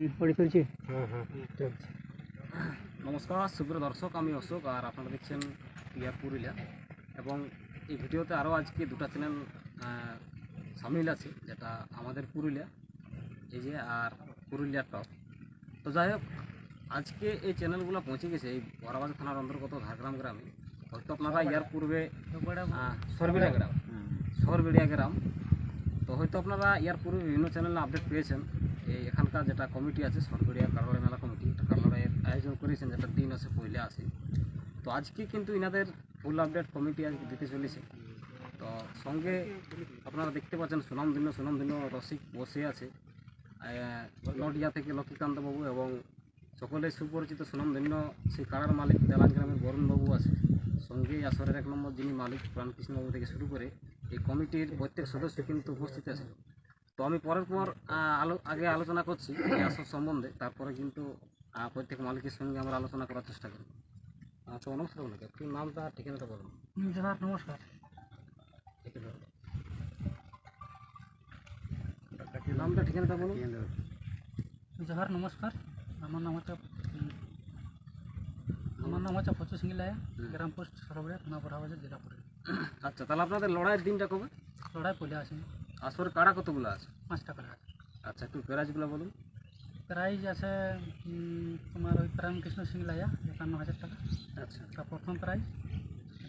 পড়ে হ্যাঁ হ্যাঁ নমস্কার সুপ্রিয় দর্শক আমি অশোক আর আপনারা দেখছেন ইয়ার পুরুলিয়া। এবং এই ভিডিওতে আরও আজকে দুটো চ্যানেল সামিল আছে যেটা আমাদের পুরুলিয়া এই যে আর পুরুলিয়া টপ। তো যাই হোক আজকে এই চ্যানেলগুলো পৌঁছে গেছে এই বরাবাদ থানার অন্তর্গত ঝাড়গ্রাম গ্রামে। হয়তো আপনারা ইয়ার পূর্বে সরবেড়িয়া গ্রাম। সরবিড়িয়া গ্রাম। তো হয়তো আপনারা ইয়ার পূর্বে বিভিন্ন চ্যানেলে আপডেট পেয়েছেন। এই এখানকার যেটা কমিটি আছে সরবেড়িয়া কারোড়া মেলা কমিটি এটা আয়োজন করেছেন, যেটা দিন আছে পয়লা আছে। তো আজকে কিন্তু ইনাদের ফুল আপডেট কমিটি আজকে দিতে চলেছে। তো সঙ্গে আপনারা দেখতে পাচ্ছেন, সুনামধন্য সুনামধন্য রসিক বসে আছে। নডিয়া থেকে লক্ষ্মীকান্ত বাবু এবং সকলে সুপরিচিত, সুনামধন্য সেই কারার মালিক দেলান গ্রামের বরুণ বাবু আছে। সঙ্গে আসরের এক নম্বর যিনি মালিক প্রাণকৃষ্ণ বাবু থেকে শুরু করে এই কমিটির প্রত্যেক সদস্য কিন্তু উপস্থিত আছে। তো আমি পরের পর আলো আগে আলোচনা করছি আসর সম্বন্ধে তারপরে কিন্তু প্রত্যেক মালিকের সঙ্গে আমরা আলোচনা করার চেষ্টা করব। আহ, তো নমস্কার আপনাকে একটু নামটা ঠিকানাটা বলুন? জোহার নমস্কার। নামটা ঠিকানাটা বলুন। জোহার নমস্কার। আমার নাম হচ্ছে আমার নাম হচ্ছে ফচু সিংলায়া গ্রাম পোস্ট সরবরে থানা বড়াবাজার জেলা পুরুলিয়া আচ্ছা তাহলে আপনাদের লড়াইয়ের দিনটা কবে? লড়াই পলে আসেনি আসর কাড়া কতগুলো আছে? পাঁচ টাকা আছে। আচ্ছা একটু প্রাইজগুলো বলুন। প্রাইজ আছে তোমার ওই প্রাণকৃষ্ণ সিংলায়া একান্ন হাজার টাকা। আচ্ছা। এটা প্রথম প্রাইজ।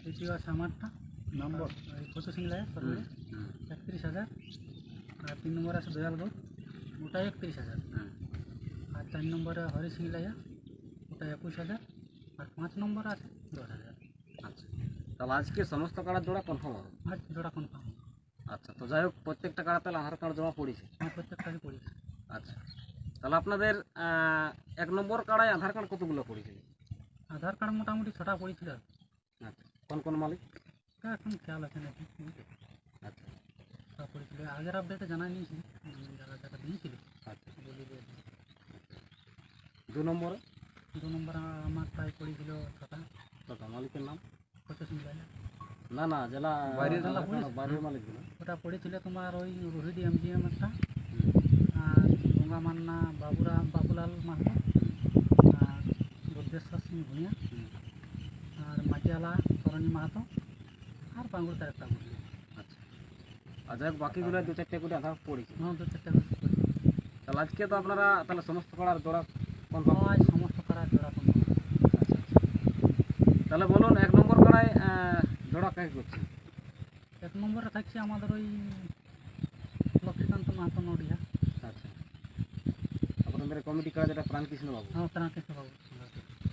দ্বিতীয় আছে আমারটা। নম্বর। ওই ফচু সিংলায়া সরবরে হুম, একত্রিশ হাজার। আর তিন নম্বর আছে দয়াল গৌর ওটা একত্রিশ হাজার। আর চার নম্বরে হরি সিংলাইয়া ওটা একুশ হাজার। আর পাঁচ নম্বর আছে দশ হাজার। আচ্ছা। তাহলে আজকে সমস্ত কাড়ার জোড়া কনফার্ম হবে। জোড়া কনফার্ম আচ্ছা তো যাই হোক প্রত্যেকটা কাড়া তাহলে আধার কার্ড জমা পড়েছে। আমার প্রত্যেকটাকে পড়েছে। আচ্ছা তাহলে আপনাদের এক নম্বর কাড়ায় আধার কার্ড কতগুলো পড়েছিল আধার কার্ড মোটামুটি ছটা পড়েছিল। আচ্ছা কোন কোন মালিক? এখন খেয়াল আছে নাকি আচ্ছা। ছটা পড়েছিল। আগের আপডেটে জানা নিয়েছি যারা যারা দিয়েছিল। আচ্ছা। বলে দু নম্বরে? দু নম্বর আমার প্রায় পড়েছিল ছটা। কত মালিকের নাম? না না জেলা বাইরের জেলা পড়েছে? ওটা পড়েছিল তোমার ওই রোহিডি এমজিএম একটা। আর গঙ্গা মান্না বাবুরাম বাবুলাল মাহাতো আর বুদ্ধেশ্বর সিং ভূঁইয়া। আর মাটিয়ালা তরণী মাহাতো আর বাঙ্গুর তার একটা বুঝলি আচ্ছা। আর যাই বাকিগুলো দু চারটে করে আধার পড়েছে। হ্যাঁ দু চারটে। তাহলে আজকে তো আপনারা তাহলে সমস্ত কাড়ার জোড়া কনফার্ম সবাই সমস্ত করার জোড়া কম আচ্ছা তাহলে বলুন এক নম্বর আহ, জোড়া কাকে করছে নম্বরে থাকছে আমাদের ওই লক্ষ্মীকান্ত মাহাতো নডিয়া। আচ্ছা। আপনাদের কমিটি কাড়া যেটা প্রাণকৃষ্ণ বাবু? হ্যাঁ প্রাণকৃষ্ণ বাবু।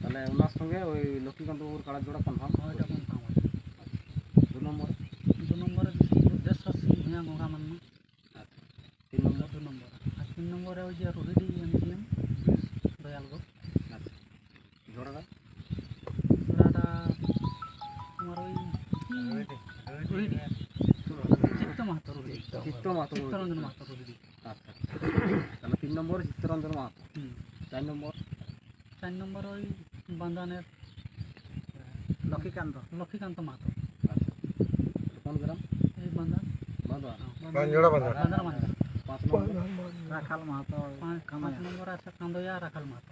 তাহলে ওনার সঙ্গে ওই লক্ষ্মীকান্ত বাবুর কাড়ার জোড়া কনফার্ম হ্যাঁ এটা কনফার্ম আছে দু নম্বর? দু নম্বরে বুদ্ধেশ্বর সিং ভূঁইয়া গঙ্গা মান্না আচ্ছা। তিন নম্বর? দু নম্বর। আর তিন নম্বরে ওই যে রোহিডি এমজিএম দয়ালগড় আচ্ছা। জোড়াটা? জোড়াটা তোমার ওই রোহিডি রোহিডি চিত্ত মাহাতো চিত্তরঞ্জন মাহাতো রোহিডি আচ্ছা আচ্ছা। তাহলে তিন নম্বর চিত্তরঞ্জন মাহাতো চার নম্বর? চার নম্বর ওই বান্দানের লক্ষ্মীকান্ত। লক্ষ্মীকান্ত মাহাতো আচ্ছা। কোন গ্রাম? এই বাঁধা পাঁচ নম্বর? রাখাল মাহাতো পাঁচ পাঁচ নম্বর আছে কান্দইয়া রাখাল মাহাতো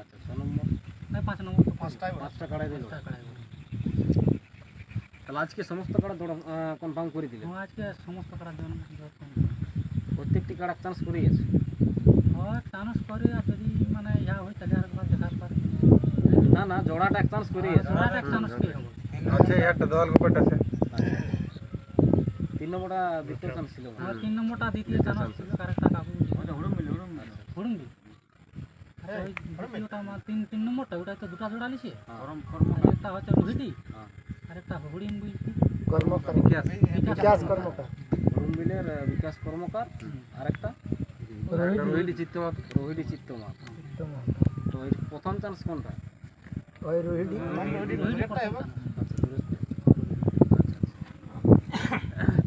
আচ্ছা ছ নম্বর এই পাঁচ নম্বর তো পাঁচটায় পাঁচটা কাড়াই দিল পাঁচটা কাড়াই বলে। তাহলে আজকে সমস্ত কাড়া কনফার্ম করে দিলেন হ্যাঁ আজকে সমস্ত করার প্রত্যেকটি কাড়া চান্স করে গেছে হয় চান্স করে আর যদি মানে ইয়া হয় তাহলে আর একবার দেখার পরে। না না জোড়াটা এক চান্স করে গেছে জোড়াটা এক চান্স কি হবে। আছে একটা দল গোপাট আছে। আচ্ছা। তিন নম্বরটা দ্বিতীয় চান্স ছিল আর তিন নম্বরটা দ্বিতীয় চান্স ছিল কারেক্টটা কাকু হুড়ুম্বি আরে ওই দ্বিতীয়টা তিন তিন নম্বরটা ওটা তো দুটা জোড়া লিছে আর একটা হচ্ছে রোহিডি হ্যাঁ। কর্মকার। বিকাশ। বিকাশ কর্মকার। অরুণ বিলের বিকাশ কর্মকার। আর একটা রোহিডি চিত্তমাত। রোহিডি চিত্তমাত। তো এই প্রথম চান্স কোনটা? ওই প্রথম chance। আচ্ছা, রোহিডি।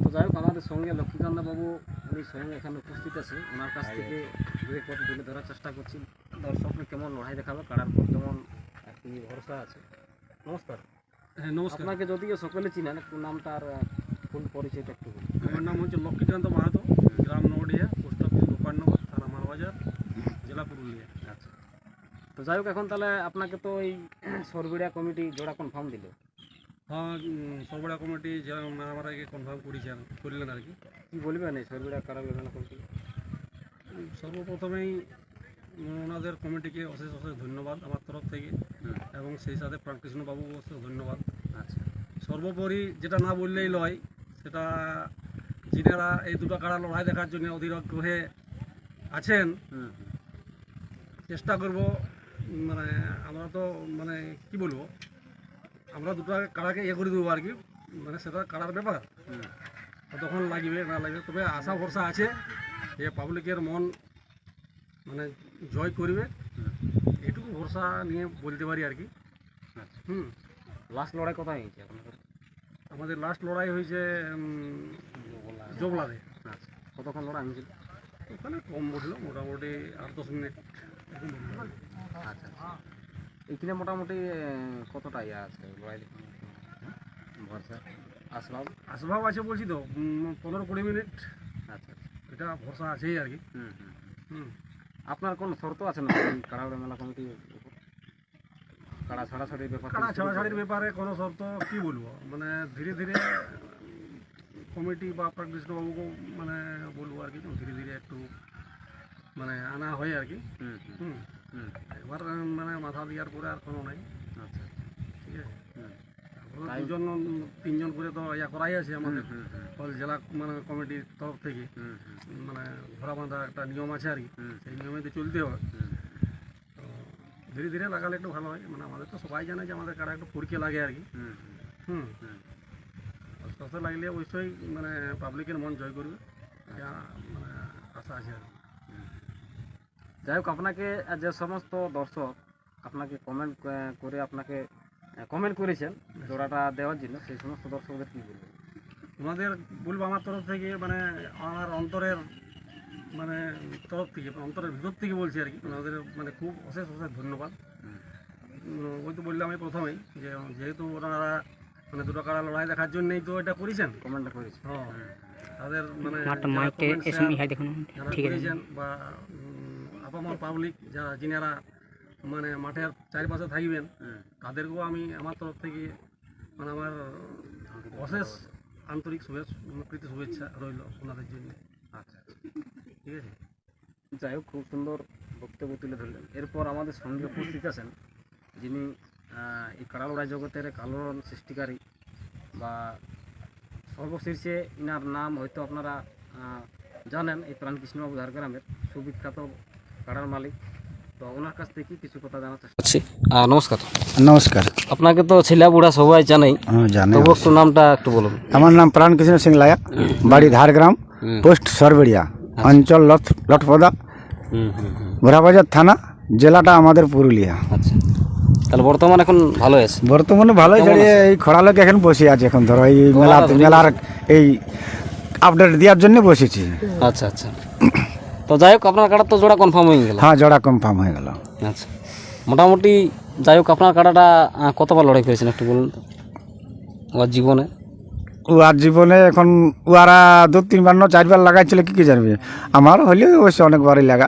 তো যাই হোক আমাদের সঙ্গে লক্ষ্মীকান্ত বাবু উনি স্বয়ং এখানে উপস্থিত আছে। ওনার কাছ থেকে দু এক কথা তুলে ধরার চেষ্টা করছি। দর্শককে কেমন লড়াই দেখাবে কাড়ার পর কেমন আর কি ভরসা আছে। নমস্কার। হ্যাঁ নমস্কার। আপনাকে যদিও সকলে চিনেন একটু নামটা আর ফুল পরিচয়টা একটু আমার নাম হচ্ছে লক্ষ্মীকান্ত মাহাতো গ্রাম নডিয়া পোস্ট অফিস গোপালনগর থানা মারবাজার জেলা পুরুলিয়া। আচ্ছা। তো যাই হোক এখন তাহলে আপনাকে তো এই সরবিড়া কমিটি জোড়া কনফার্ম দিল। হ্যাঁ সরবরাহ কমিটি আমার আগে কনফার্ম করেছেন করলেন আর কি। কি বলবেন এই সরবিড়া কারা বিবেচনা কমিটি সর্বপ্রথমেই ওনাদের কমিটিকে অশেষ অশেষ ধন্যবাদ আমার তরফ থেকে। এবং সেই সাথে প্রাণকৃষ্ণ বাবুকে অশেষ ধন্যবাদ। আচ্ছা। সর্বোপরি যেটা না বললেই লয় সেটা যিনারা এই দুটো কারা লড়াই দেখার জন্য অধীরগ্র হয়ে আছেন চেষ্টা করব মানে আমরা তো মানে কি বলব আমরা দুটো কাড়াকে ইয়ে করে দেবো আর কি মানে সেটা কাড়ার ব্যাপার। তখন লাগবে না লাগবে তবে আশা ভরসা আছে যে পাবলিকের মন মানে জয় করবে। এটুকু ভরসা নিয়ে বলতে পারি আর কি। আচ্ছা। হুম। লাস্ট লড়াই কোথায় হয়েছে আপনাদের? আমাদের লাস্ট লড়াই হয়েছে জবলাতে। আচ্ছা। কতক্ষণ লড়াই হয়েছিল? ওখানে কম বসল মোটামুটি আট দশ মিনিট। আচ্ছা আচ্ছা। এখানে মোটামুটি কতটা ইয়ে আছে লড়াই? ভরসা? আসবাব? আসবাব আছে বলছি তো পনেরো কুড়ি মিনিট। আচ্ছা এটা ভরসা আছেই আর কি। হুম হুম। হুম। আপনার কোনো শর্ত আছে না? এই কাড়াউড়া মেলা কমিটির উপর কাড়া ছাড়াছাড়ির ব্যাপার কাড়া ছাড়াছাড়ির ব্যাপারে কোনো শর্ত কি বলব? মানে ধীরে ধীরে কমিটি বা কৃষ্ণবাবুকে মানে বলব আর কি ধীরে ধীরে একটু মানে আনা হয় আর কি। হুম হুম এবার মানে মাথা দেওয়ার পরে আর কোনো নাই। আচ্ছা। ঠিক আছে? হুম। দুজন তিনজন করে তো ইয়া করাই আছে আমাদের হুম জেলা মানে কমিটির তরফ থেকে। মানে ধরা বাঁধা একটা নিয়ম আছে আর কি। সেই নিয়মে তো চলতে হবে। তো ধীরে ধীরে লাগালে একটু ভালো হয়। মানে আমাদের তো সবাই জানে যে আমাদের কারা একটু পরীক্ষা লাগে আর কি। হুম হুম। হুম। লাগলে অবশ্যই মানে পাবলিকের মন জয় করবে। এটা মানে আশা আছে আর কি। যাই হোক আপনাকে যে সমস্ত দর্শক আপনাকে কমেন্ট করে আপনাকে কমেন্ট করেছেন জোড়াটা দেওয়ার জন্য সেই সমস্ত দর্শকদের কী বলবেন? ওনাদের বলব আমার তরফ থেকে মানে আমার অন্তরের মানে তরফ থেকে অন্তরের ভিতর থেকে বলছি আর কি ওনাদের মানে খুব অশেষ অশেষ ধন্যবাদ। ওই তো বললাম আমি প্রথমেই যে যেহেতু ওনারা মানে দুটো কাড়া লড়াই দেখার জন্যই তো এটা করেছেন। কমেন্টটা করেছেন। হ্যাঁ তাদের মানে মাইকে এসএমই share দেখুন ঠিক আছে। করেছেন বা আপামর পাবলিক যারা যিনারা মানে মাঠের চারিপাশে থাকবেন তাদেরকেও আমি আমার তরফ থেকে মানে আমার অশেষ আন্তরিক শুভেচ্ছা প্রীতি শুভেচ্ছা রইল ওনাদের জন্য। আচ্ছা আচ্ছা। ঠিক আছে? যাই হোক খুব সুন্দর বক্তব্য তুলে ধরলেন। এরপর আমাদের সঙ্গে উপস্থিত আছেন যিনি এই কাড়ালড়াই জগতের কালোড়ন সৃষ্টিকারী বা সর্বশীর্ষে ইনার নাম হয়তো আপনারা জানেন এই প্রাণকৃষ্ণবাবু ঝাড়গ্রামের সুবিখ্যাত কাড়ার মালিক। তো ওনার কাছ থেকে কিছু কথা জানার চেষ্টা করছি নমস্কার। নমস্কার। আপনাকে তো ছেলে বুড়া সবাই জানেই। তবু একটু নামটা একটু বলুন। আমার নাম প্রাণকৃষ্ণ সিং লায়া বাড়ি ধারগ্রাম পোস্ট সরবেড়িয়া অঞ্চল লট লটপদা ঘোড়াবাজার থানা জেলাটা আমাদের পুরুলিয়া। আচ্ছা। তাহলে বর্তমান এখন ভালো আছে? বর্তমানে ভালোই দাঁড়িয়ে এই খরালোক এখন বসে আছে এখন ধরো এই মেলা মেলার এই আপডেট দেওয়ার জন্য বসেছি। আচ্ছা আচ্ছা। তো যাই হোক আপনার কাটা তো জোড়া কনফার্ম হয়ে গেল। হ্যাঁ জোড়া কনফার্ম হয়ে গেল। আচ্ছা। মোটামুটি যাই হোক আপনার কাটাটা কতবার লড়াই করেছেন একটু বলুন? ওর জীবনে? উয়ার জীবনে এখন উয়ারা দু তিনবার না চারবার লাগাইছিল কি কি জানবে? আমার হলেও অবশ্যই অনেকবারই লাগা।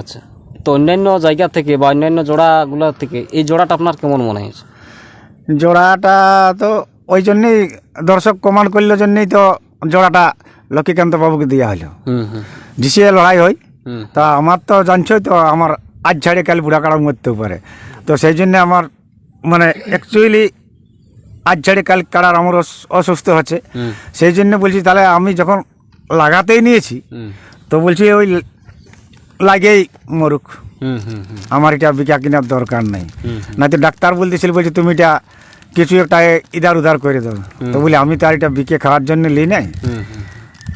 আচ্ছা। তো অন্যান্য জায়গা থেকে বা অন্যান্য জোড়াগুলো থেকে এই জোড়াটা আপনার কেমন মনে হয়েছে? জোড়াটা তো ওই জন্যেই দর্শক কমান্ড করল জন্যেই তো জোড়াটা লক্ষ্মীকান্ত বাবুকে দেওয়া হলো। হুম লড়াই হয় তা আমার তো জানছোই তো আমার আজ ছাড়ে কাল বুড়া কাড়া মরতেও পারে। তো সেই জন্য আমার মানে অ্যাকচুয়ালি আজ ছাড়ে কাল কাড়ার আমার অস- অসুস্থ হচ্ছে। সেই জন্য বলছি তাহলে আমি যখন লাগাতেই নিয়েছি তো বলছি ওই লাগেই মরুক। আমার এটা বিকা কেনার দরকার নেই। না তো ডাক্তার বলতেছিল বলছে তুমি এটা কিছু একটা ইধার উধার করে দাও। তো বলি আমি তো আর এটা বিকে খাওয়ার জন্য নিই। নাই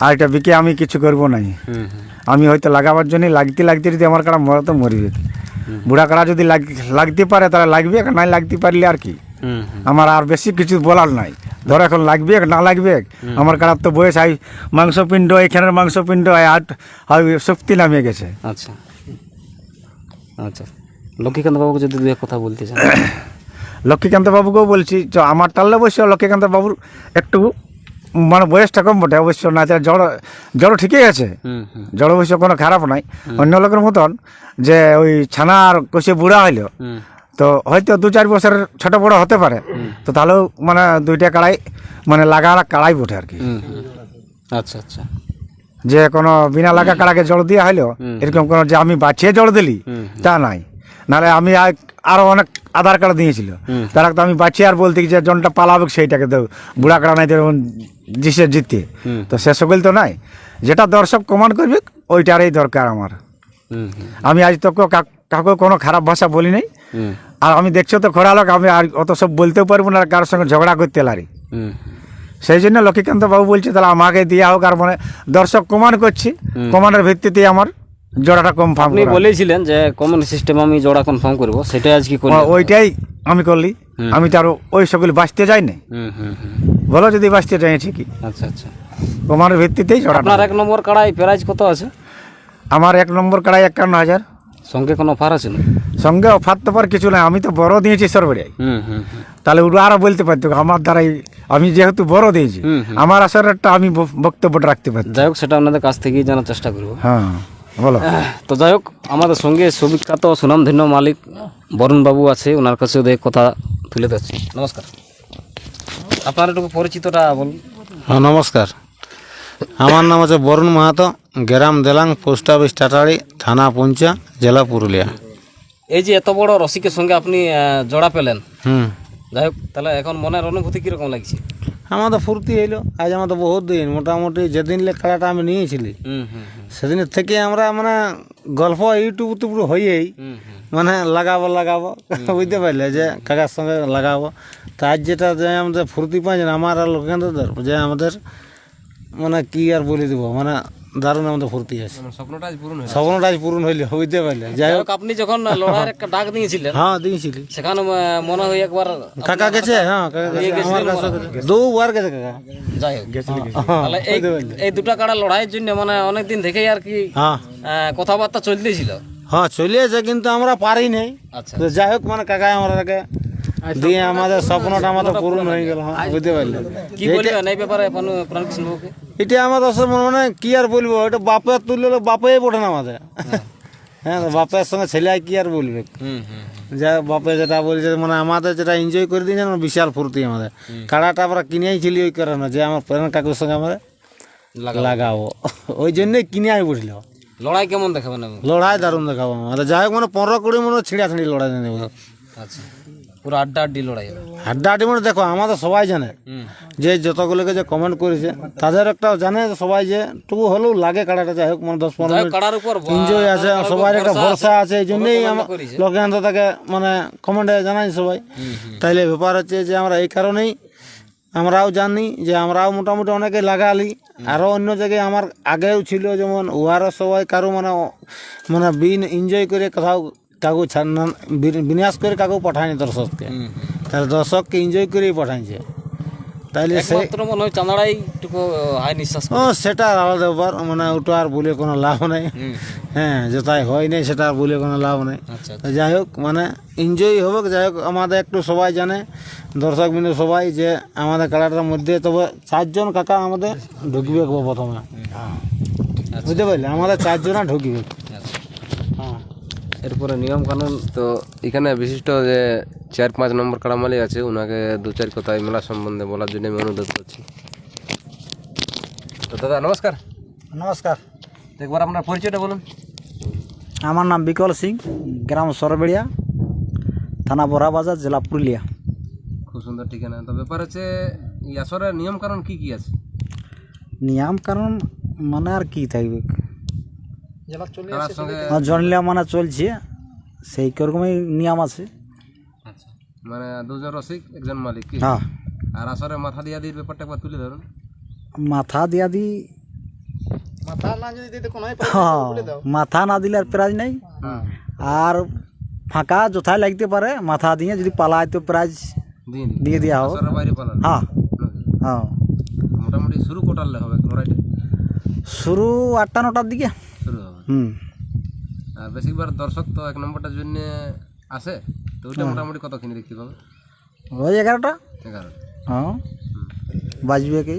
আর এটা বিকে আমি কিছু করব নাই। আমি হয়তো লাগাবার জন্য লাগতে লাগতে যদি আমার কাড়া মরা তো মরবে বুড়া কাড়া যদি লাগ- লাগতে পারে তাহলে লাগবে নাই লাগতে পারলে আর কি? আমার আর বেশি কিছু বলার নাই। ধরো এখন লাগবে না লাগবে আমার কাড়ার তো বয়স আই মাংসপিণ্ড এখানের মাংসপিণ্ড আই আট হয় শক্তি নামিয়ে গেছে। আচ্ছা। আচ্ছা। লক্ষ্মীকান্ত বাবুকে যদি দু এক কথা বলতে চান। লক্ষ্মীকান্ত বাবুকেও বলছি তো আমার টাললে বসে লক্ষ্মীকান্ত বাবুর একটু মানে বয়সটা কম বটে অবশ্য না জড় জড় ঠিকই আছে। জড় অবশ্য কোনো খারাপ নাই। অন্য লোকের মতন যে ওই ছানা আর কষে বুড়া হইল তো হয়তো দু চার বছর ছোট বড় হতে পারে। তো তাহলেও মানে দুইটা কাড়াই মানে লাগা কাড়াই বটে আর কি। আচ্ছা আচ্ছা। যে কোনো বিনা লাগা কাড়াকে জল দেওয়া হইল এরকম কোনো যে আমি বাঁচিয়ে জল দিলি তা নাই। নাহলে আমি আর- অনেক আধার কার্ড দিয়েছিল। তারা তো আমি বাঁচিয়ে আর বলতে যে জনটা পালাবে সেইটাকে দেব বুড়া কাড়া নাই জিসে জিতে। তো সে সকল তো নাই। যেটা দর্শক কমান্ড করবে ওইটারই দরকার আমার। আমি আজ তো কাউকে কোনো খারাপ ভাষা বলি নাই। আর আমি দেখছ তো খোড়া লোক আমি আর অত সব বলতেও পারব না আর কারোর সঙ্গে ঝগড়া করতে লারি সেই জন্য লক্ষ্মীকান্ত বাবু বলছে তাহলে আমাকে দিয়ে হোক আর মানে দর্শক কমান করছি। কমানের ভিত্তিতে আমার জোড়াটা কনফার্ম আপনি বলেছিলেন যে কমন সিস্টেম আমি জোড়া কনফার্ম করব সেটাই আজকে করি ওইটাই আমি করলি। আমি তো আর ওই সকল বাঁচতে যাই না। হুম হুম হুম। বলো যদি বাঁচতে যাই ঠিকই। আচ্ছা আচ্ছা। কমানের ভিত্তিতেই জোড়াটা। আপনার এক নম্বর কাড়াই প্রাইজ কত আছে? আমার এক নম্বর কাড়াই একান্ন হাজার। সঙ্গে কোনো অফার আছে না? সঙ্গে অফার তো পার কিছু নাই আমি তো বড় দিয়েছি সরবরিয়াই হুম হুম হুম। তাহলে ওরা আরও বলতে পারতো আমার দ্বারাই আমি যেহেতু বড় দিয়েছি আমার আমার একটা আমি বক্তব্যটা রাখতে পারতাম। যাই হোক সেটা আপনাদের কাছ থেকেই জানার চেষ্টা করব। হ্যাঁ। বলো তো যাই হোক আমাদের সঙ্গে সুবিখ্যাত সুনামধন্য মালিক বরুণ বাবু আছে ওনার কাছে ওদের কথা তুলে ধরছি। নমস্কার। আপনার একটু পরিচিতটা বলুন। হ্যাঁ নমস্কার। আমার নাম হচ্ছে বরুণ মাহাতো গ্রাম দেলাং পোস্ট অফিস টাটাড়ি থানা পঞ্চা জেলা পুরুলিয়া। এই যে এত বড় রসিকের সঙ্গে আপনি জোড়া পেলেন। হুম। যাই হোক তাহলে এখন মনের অনুভূতি কীরকম লাগছে? আমাদের ফুর্তি হইল। আজ আমার তো বহুত দিন মোটামুটি যেদিন লে খেলাটা আমি নিয়েছিলি সেদিনের থেকে আমরা মানে গল্প ইউটিউব হুম হুম। মানে লাগাবো লাগাবো। বুঝতে পারলে যে কাকার সঙ্গে লাগাবো। তা আজ যেটা যে আমাদের ফুর্তি পাঁচ আমার আর লোকেন্দ্রদের যে আমাদের মানে কি আর বলে দেবো মানে দারুণ আমাদের ফুর্তি আছে। স্বপ্নটা আজ পূরণ স্বপ্নটা পূরণ হইলে বুঝতে পারলে। যাই হোক। আপনি যখন লড়াইয়ের একটা ডাক দিয়েছিলেন হ্যাঁ দিয়েছিলি। সেখানে মনে হয় একবার কাকা গেছে? হ্যাঁ কাকা গেছে। আমার কাছে দুবার গেছে। কাকা। যাই হোক। তাহলে এই এই দুটা কাড়া লড়াইয়ের জন্য মানে অনেক দিন থেকেই আর কি হ্যাঁ। কথাবার্তা চলতেছিল। হ্যাঁ চলে এসে কিন্তু আমরা পারি নাই। আচ্ছা। যাই হোক মানে কাকা আমাদেরকে দিয়ে আমাদের স্বপ্নটা আমাদের পূরণ হয়ে গেল হ্যাঁ বুঝতে পারলে। কি বলবেন এই ব্যাপারে প্রাণ- বাবুকে এটা আমাদের মনে মানে কি আর বলব এটা বাপের তুললে বাপেই পড়ে না আমাদের। হ্যাঁ বাপের সঙ্গে ছেলে কি আর বলবে? যা বাপে যেটা বলছে মানে আমাদের যেটা এনজয় করে দিয়েছে না বিশাল ফুর্তি আমাদের। কাড়াটা আমরা কিনেই ছিলি ওই কারণে যে আমার প্রেরণ কাকুর সঙ্গে আমরা লাগাবো। ওই জন্যই কিনে আই বসল লড়াই কেমন দেখাবেন লড়াই দারুণ দেখাবো। আমাদের যাই হোক মানে পনেরো কুড়ি মনে ছিঁড়া ছিঁড়ি লড়াই দেবো আচ্ছা। পুরো আড্ডা আড্ডি লড়াই হবে। হাড্ডা হাড্ডি মানে দেখো আমাদের সবাই জানে। যে যতগুলোকে যে কমেন্ট করেছে তাদের একটা জানে সবাই যে টুকু হলেও লাগে কাড়াটা যাই হোক মানে দশ পনেরো কাড়ার উপর এনজয় আছে উপর একটা ভরসা আছে এই জন্যই। লোকেন্দ্র তাকে মানে কমেন্টে জানাই সবাই। তাইলে ব্যাপার হচ্ছে যে আমরা এই কারণেই আমরাও জানি যে আমরাও মোটামুটি অনেকে লাগালি। আরও অন্য জায়গায় আমার আগেও ছিল যেমন উহারও সবাই কারও মানে মানে বিন এনজয় করে কোথাও কাকু বিন্যাস করে কাকু পাঠায়নি দর্শককে। তাহলে দর্শককে এনজয় করেই পাঠাইছে। তাইলে সে মনে হয় চাঁদাড়াই হাই নিঃশ্বাস ও সেটা আলাদা ব্যাপার। মানে ওটা আর বলে কোনো লাভ নেই। হ্যাঁ যেটাই হয় নাই সেটা আর বলে কোনো লাভ নেই। আচ্ছা যাই হোক মানে এনজয় হবে যাই হোক আমাদের একটু সবাই জানে দর্শক বিন্দু সবাই যে আমাদের কালারটার মধ্যে তবে চারজন কাকা আমাদের ঢুকবে প্রথমে। বুঝতে পারলে? আমাদের চারজনা ঢুকবে। এরপরে নিয়ম কানুন তো এখানে বিশিষ্ট যে চার পাঁচ নম্বর কাড়ামালি আছে ওনাকে দু চার কথা এই মেলা সম্বন্ধে বলার জন্য আমি অনুরোধ করছি। তো দাদা নমস্কার। নমস্কার। একবার আপনার পরিচয়টা বলুন। আমার নাম বিকল সিং গ্রাম সরবেড়িয়া থানা বড়াবাজার জেলা পুরুলিয়া। খুব সুন্দর ঠিকানা। তো ব্যাপার হচ্ছে এই আসরের নিয়ম কানুন কি কি আছে? নিয়ম কারণ মানে আর কি থাকবে? সঙ্গে জনলিয়া মানে চলছে। সেই রকমই নিয়ম আছে। আচ্ছা। মানে দুজন রসিক একজন মালিক কি? হ্যাঁ। আর আসরে মাথা দিয়া দিয়ে ব্যাপারটা একবার তুলে ধরুন। মাথা দিয়া দি হ্যাঁ, মাথা না দিলে আর প্রাইজ নেই। আর ফাঁকা যথায় লাগতে পারে মাথা দিয়ে যদি পালায় তো প্রাইজ দিয়ে দেওয়া পালান। হ্যাঁ। হ্যাঁ। মোটামুটি শুরু কোটালে হবে লড়াইটা? শুরু আটটা নটার দিকে। হবে হুম। আর বেশিরভাগ দর্শক তো এক নম্বরটার জন্য আসে তো ওইটা মোটামুটি কতখানি দেখতে পাবে? ওই এগারোটা? এগারো। হ্যাঁ। বাজবে কি?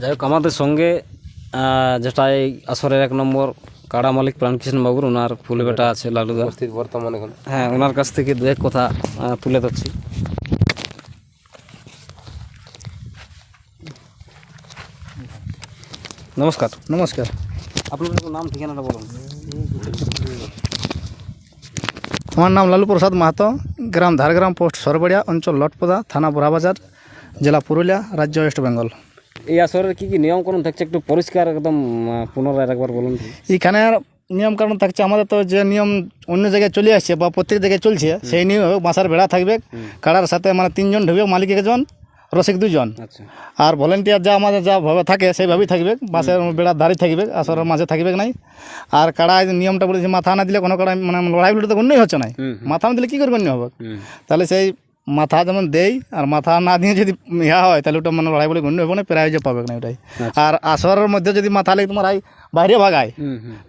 যাই হোক আমাদের সঙ্গে যেটা এই আসরের এক নম্বর কাড়া মালিক প্রাণকৃষ্ণ বাবুর ওনার ফুলে বেটা আছে লালুদা। উপস্থিত বর্তমান হ্যাঁ ওনার কাছ থেকে দু এক কথা তুলে ধরছি। নমস্কার। নমস্কার। আপনার নাম ঠিকানাটা বলুন। আমার নাম লালু প্রসাদ মাহাতো গ্রাম ধারগ্রাম পোস্ট সরবড়িয়া অঞ্চল লটপদা থানা বোরাবাজার জেলা পুরুলিয়া রাজ্য ওয়েস্ট বেঙ্গল। এই আসরের কি কি নিয়মকানুন থাকছে একটু পরিষ্কার একদম পুনরায় একবার বলুন এখানে নিয়ম কারণ থাকছে আমাদের তো যে নিয়ম অন্য জায়গায় চলে আসছে বা প্রত্যেক জায়গায় চলছে সেই নিয়ম বাঁসার বেড়া থাকবে কাড়ার সাথে মানে তিনজন ঢুকবে মালিক একজন রসিক দুজন আচ্ছা। আর ভলেন্টিয়ার যা আমাদের যা ভাবে থাকে সেইভাবেই থাকবে। বাসের বেড়ার ধারে থাকবে আসরের মাঝে থাকবে নাই। আর কাড়ায় নিয়মটা বলেছি মাথা না দিলে কোনো কাড়ায় মানে লড়াই লড়তে অন্যই হচ্ছে না মাথা না দিলে কী করবে অন্য হবে? তাহলে সেই মাথা যেমন দেই আর মাথা না দিয়ে যদি ইয়া হয় তাহলে ওটা মানে লড়াই বলে গণ্য হবে না প্রাইজ পাবে না ওটাই। আর আসরের মধ্যে যদি মাথা লেগে তোমার আই বাইরে ভাগায়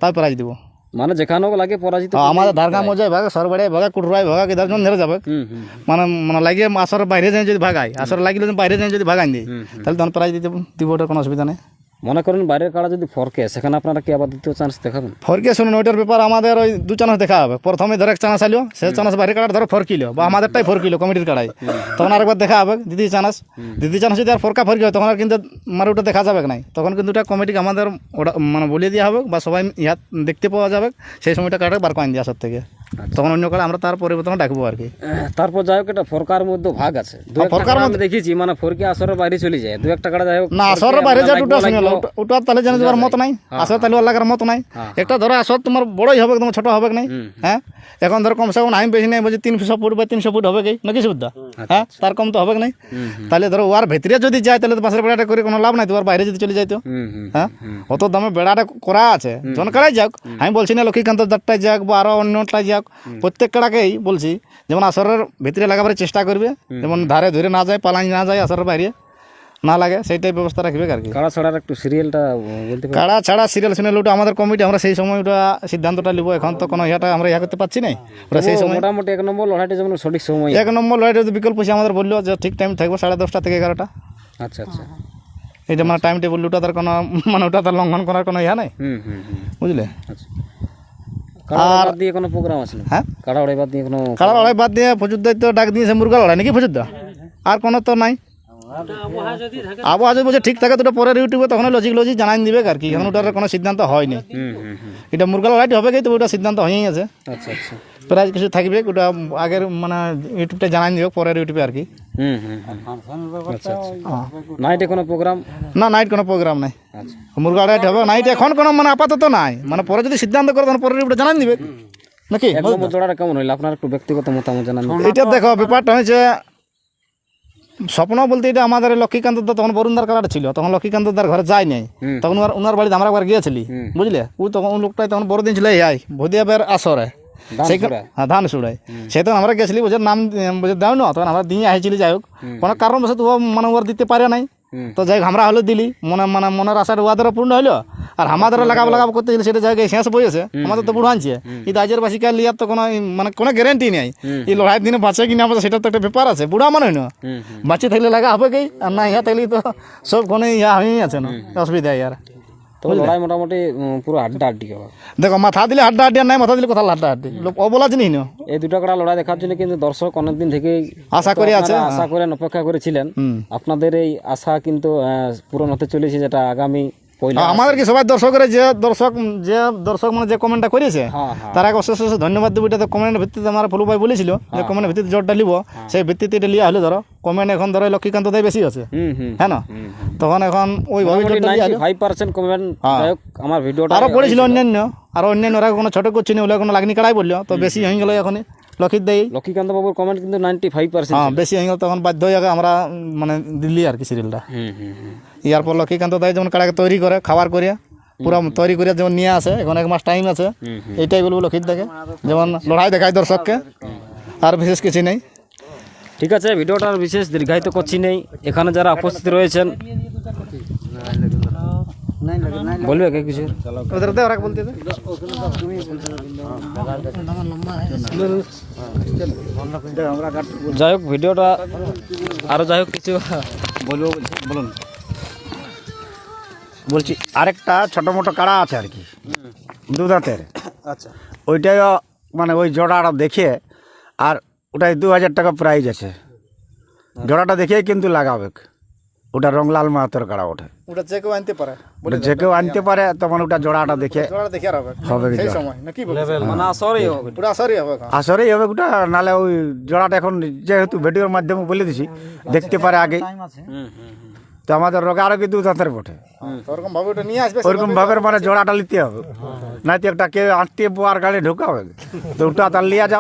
তাই প্রাইজ দিব। মানে যেখানেও লাগে পরাজিত আর আমাদের ধারগা মজায় ভাগে সরবাড়ায় ভাগা কুটুরায় ভাগা কি দশজন ধরে যাবে। মানে মানে লাগিয়ে আসর বাইরে যাই যদি ভাগায় আসর লাগিলে বাইরে যাই যদি ভাগাই দিই তাহলে তখন প্রাইজ দিতে দিব ওটার কোনো অসুবিধা নেই। মনে করেন বাইরের কাড়া যদি ফরকে সেখানে আপনারা কি আবার দ্বিতীয় চান্স দেখাবেন? ফরকে শুনুন ওইটার ব্যাপার আমাদের ওই দু চান্স দেখা হবে। প্রথমে ধরো চানাস আলো সে চান্স বাইরের কাটার ধরো ফরকিলো বা আমাদেরটাই ফরকিলো কমিটির কাড়াই তখন আরেকবার দেখা হবে দিদি চান্স দিদি চান্স যদি আর ফরকা ফরকি হয় তখন আর কিন্তু মানে ওটা দেখা যাবে নাই। তখন কিন্তু ওটা কমিটিকে আমাদের ওটা মানে বলিয়ে দেওয়া হবে বা সবাই ইহাত দেখতে পাওয়া যাবে সেই সময়টা কাটে বার কয়েন দিয়ে আসার থেকে। তখন অন্য কাড়া আমরা তার পরিবর্তন ডাকবো আর কি। তারপর যাই হোক এটা ফরকার মধ্যে ভাগ আছে। ফরকার মধ্যে দেখেছি মানে ফরকে আসরের বাইরে চলে যায়। দু একটা কাড়া যাই হোক না আসরের বাইরে যা লাগবো, ওটা তাহলে জানে যাবার মত নাই। আসর তাহলে ওর লাগার মত নাই। একটা ধরো আসর তোমার বড়ই হবে তোমার ছোট হবে নাই? হ্যাঁ? এখন ধরো কমসে কম আমি বেশি নাই বলছি তিনশো ফুট বা তিনশো ফুট হবে কি? নাকি সুবিধা? হ্যাঁ? তার কম তো হবে নাই? তাহলে ধরো ওর ভেতরে যদি যায় তাহলে তো বাসের বেড়াটা করে কোনো লাভ নাই তোমার বাইরে যদি চলে যায় তো হুম হুম হ্যাঁ? অত দামে বেড়াটা করা আছে। জন কাড়াই যাক। আমি বলছি না লক্ষ্মীকান্ত দাঁতটাই যাক বা আরও অন্যটাই যাক। প্রত্যেক কাড়াকেই বলছি যেমন আসরের ভিতরে লাগাবার চেষ্টা করবে যেমন ধারে ধরে না যায় পালানি না যায় আসরের বাইরে। না লাগে সেইটাই ব্যবস্থা রাখবে আর কি। কাড়া ছাড়ার একটু সিরিয়ালটা বলতে কাড়া ছাড়া সিরিয়াল সিরিয়াল ওটা আমাদের কমিটি আমরা সেই সময় ওটা সিদ্ধান্তটা নিব। এখন তো কোনো ইয়েটা আমরা ইয়া করতে পারছি না ওটা সেই সময় মোটামুটি এক নম্বর লড়াইটা যেমন সঠিক সময়। এক নম্বর লড়াইটা যদি বিকল্প সে আমাদের বলল যে ঠিক টাইম থাকবে সাড়ে দশটা থেকে এগারোটা। আচ্ছা আচ্ছা। এটা মানে টাইম টেবিল ওটা তার কোনো মানে ওটা তার লঙ্ঘন করার কোনো ইয়া নাই? বুঝলে? আচ্ছা। বাদ দিয়ে কোনো প্রোগ্রাম আছে না হ্যাঁ? কাড়া ওড়াই বাদ দিয়ে কোনো কাড়া লড়াই বাদ দিয়ে দায়িত্ব ডাক দিয়েছে মুরগা লড়াই নাকি প্রচুর দা আর কোনো তো নাই। আবহাওয়া যদি বলছে ঠিক থাকে তো পরের ইউটিউবে তখন লজিক লজিক জানাই দিবে আর কি। এখন ওটার কোনো সিদ্ধান্ত হয়নি। হুম হুম হুম এটা মুরগা লড়াইটি হবে কি তো ওটা সিদ্ধান্ত হয়েই আছে। আচ্ছা আচ্ছা। প্রাইজ কিছু থাকবে ওটা আগের মানে ইউটিউবটা জানাই দিবে পরের ইউটিউবে আর কি। হুম হুম হুম। আচ্ছা আচ্ছা। নাইটে কোনো প্রোগ্রাম না নাইট কোনো প্রোগ্রাম নাই। আচ্ছা। মুরগা লড়াইটি হবে নাইট এখন কোনো মানে আপাতত নাই। মানে পরে যদি সিদ্ধান্ত করে তখন পরের ইউটিউবটা জানাই দিবে। নাকি? জোড়াটা কেমন হইল? আপনার একটু ব্যক্তিগত মতামত জানান। এটা দেখো ব্যাপারটা হয়েছে স্বপ্ন বলতে এটা আমাদের লক্ষ্মীকান্ত দা তখন বরুণদার কালার ছিল তখন লক্ষ্মীকান্ত দার ঘরে যায় নাই। তখন ওনার বাড়িতে আমরা একবার গিয়েছিলি বুঝলে? ও তখন লোকটাই তখন বড় দিন ছিল এই ভদিয়াবের আসরে। হ্যাঁ ধান সুড়াই সে তখন আমরা গেছিলি বুঝে নাম বুঝে দেও না তখন আমরা দিয়ে আইছিলি যাই হোক। কোনো কারণ বসে তো মানে ওর দিতে পারে নাই। তো যাই আমরা হলে দিলি। মনে মানে মনের আশাটা ওয়াদের পূর্ণ হইল। আর আমাদের লাগাব লাগাব করতে গেলে সেটা জায়গায় শেষ বইয়েছে আমাদের তো বুড়ো আনছে। কিন্তু আজের বাসিকা লিয়ার তো কোনো মানে কোনো গ্যারেন্টি নেই। এই লড়াইয়ের দিনে বাঁচে কিনা আমাদের সেটা তো একটা ব্যাপার আছে। বুড়া মানে না। বাঁচে থাকলে লাগা হবে কি? আর না ইয়া থাকলে তো সব কোনো ইয়া হয়েই আছে না। অসুবিধা ইয়ার। তো লড়াই মোটামুটি পুরো আড্ডা আড্ডি হবে। দেখো মাথা দিলে আড্ডা আর নাই মাথা দিলে কথা আড্ডা? লোক অবলা জিনিস না এই দুটো কাড়া লড়াই দেখার জন্য কিন্তু দর্শক অনেকদিন আশা করে আছে। আশা করেন অপেক্ষা করেছিলেন। আপনাদের এই আশা কিন্তু পূরণ হতে চলেছে যেটা আগামী আমাদের কি সবাই দর্শকের যে দর্শক যে দর্শক মানে যে কমেন্টটা করেছে হ্যাঁ হ্যাঁ। তারা অশেষ অশেষ ধন্যবাদ দেবো। এটা তো কমেন্টের ভিত্তিতে আমার ফুলু ভাই বলেছিল যে কমেন্টের ভিত্তিতে জোরটা নিব সেই ভিত্তিতে এটা লিয়া হলো ধরো কমেন্ট এখন ধরো লক্ষ্মীকান্ত দেয় বেশি আছে। হ্যাঁ না? তখন এখন ওইভাবে জোরটা লিয়া হলো। ফাইভ পার্সেন্ট কমেন্ট আমার ভিডিওটা আরও পড়েছিল অন্যান্য আরও অন্যান্য ওরা কোনো ছোট করছি না ওগুলো কোনো লাগনি কাড়াই বলল তো বেশি হয়ে গেলো এখন লক্ষ্মীর দেয় লক্ষ্মীকান্ত বাবুর কমেন্ট কিন্তু নাইনটি ফাইভ পার্সেন্ট হ্যাঁ বেশি হয়ে গেল তখন বাধ্য হয়ে আমরা মানে দিল্লি আর কি সিরিয়ালটা। ইয়ার পর লক্ষ্মীকান্ত দায় যেমন কাড়াকে তৈরি করে খাবার করে পুরো তৈরি করে যেমন নিয়ে আসে এখন এক মাস টাইম আছে। এইটাই বলব লক্ষ্মীর দেখে যেমন লড়াই দেখায় দর্শককে। আর বিশেষ কিছু নেই। ঠিক আছে ভিডিওটার বিশেষ দীর্ঘায়িত করছি নেই। এখানে যারা উপস্থিত রয়েছেন বলবে কে কিছু? ওদের দে ওরা বলতে দে। যাই হোক ভিডিওটা আরও যাই হোক কিছু বলব বলুন। বলছি আরেকটা ছোটো মোটো কাড়া আছে আর কি দুধাতের। আচ্ছা। ওইটাই মানে ওই জোড়াটা দেখে আর ওটাই দু হাজার টাকা প্রাইজ আছে। জোড়াটা দেখে কিন্তু লাগাবে। ওটা রং লাল মাহাতোর কাড়া ওঠে ওটা যে কেউ আনতে পারে। যে কেউ আনতে পারে তখন ওটা জোড়াটা দেখে আর হবে। হবে সেই। সময় মানে আসরেই হবে। ওটা আসারই হবে আসরেই হবে ওটা নালে ওই জোড়াটা এখন যেহেতু ভিডিওর মাধ্যমে বলে দিছি দেখতে পারে আগে। তো আমাদের রোগারোগী দু দাঁতের বটে। ওরকম ভাবে ওটা নিয়ে আসবে ওরকম ভাবে মানে জোড়াটা নিতে হবে। নাই তো একটা কেউ আত্মীয় পোয়ার গাড়ি ঢোকাবে। তো ওটা তার লিয়া যাবে।